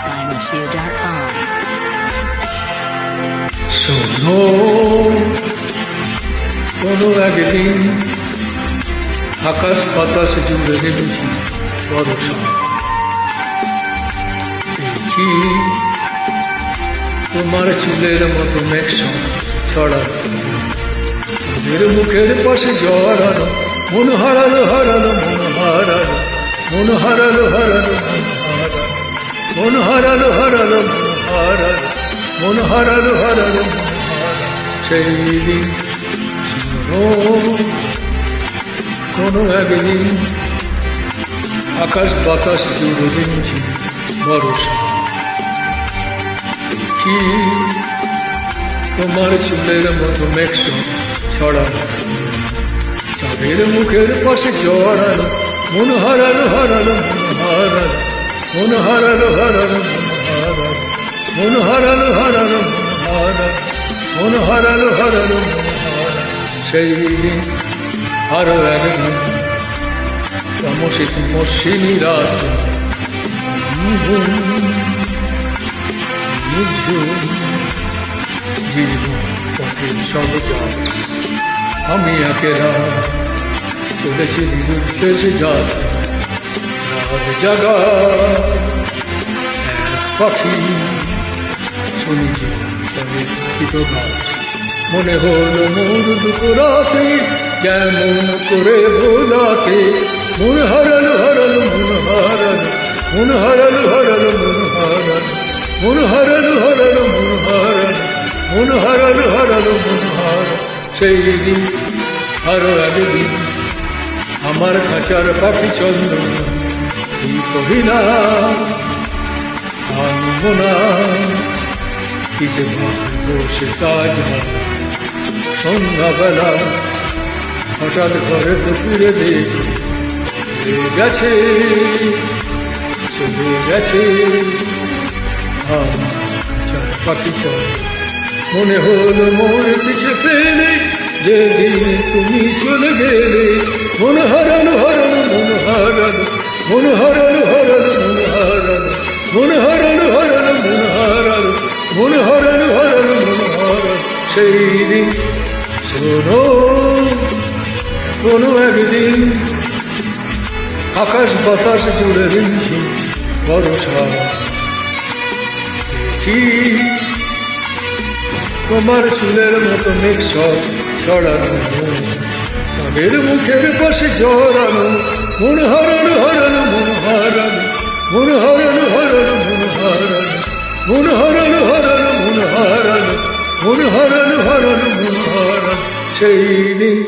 SkyWithYou.com. শোনো কোনো একদিন আকাশ বাতাস জুড়ে দেখেছি বরসা দেখি তোমার চুলের মতো মেঘ ছড়ানো চুলের মুখের পাশে জড়ানো মন হারালো হারালো, মন হারালো মন হারালো হারালো, মন হারালো। মন হারালো হারালো হারালো, মন হারালো হারালো সেই দিন কোনো একদিন আকাশ বাতাস জুড়ে বরসা দেখি তোমার চুলের মতো মেঘ ছড়ানো। চাঁদের মুখের পাশে জড়ানো, মন হারালো হারালো। মন হারালো মন হারালো হারালো মন হারালো সেই আরও একদিন তমসিত মসিনী রাত আমি একেরা চলেছি যাত্রা জাগা পাখি মনে হলো মোর দুটো রাতে যেমন করে ভোলাতে মন হারালো হারালো মন হারালো মন হারালো হারালো মন হারালো মন হারালো হারালো মন হারালো মন হারালো হারালো মন হারালো সেই দিন আরও একদিন আমার খাঁচার পাখি চন্দ্র কি কহি না আনব না, কি যে বসে কাজ সন্ধ্যাবেলা হঠাৎ ঘরে দুপুরে দেখি গেছে চলে গেছে চার পাখি চল। মনে হলো মোর পিছে ফেলে, যেদিন তুমি চলে গেলে, মন মন আকাশ বাতাস জুড়ে রিমছি বরসা দেখি, তোমার চুলের মতো মেঘ সব ছড়ানো, চাঁদের মুখের পাশে জড়ানো মন হারানো মন হারানো হারানো মন হারানো মন হারানো হারানো মন হারানো সেই দিন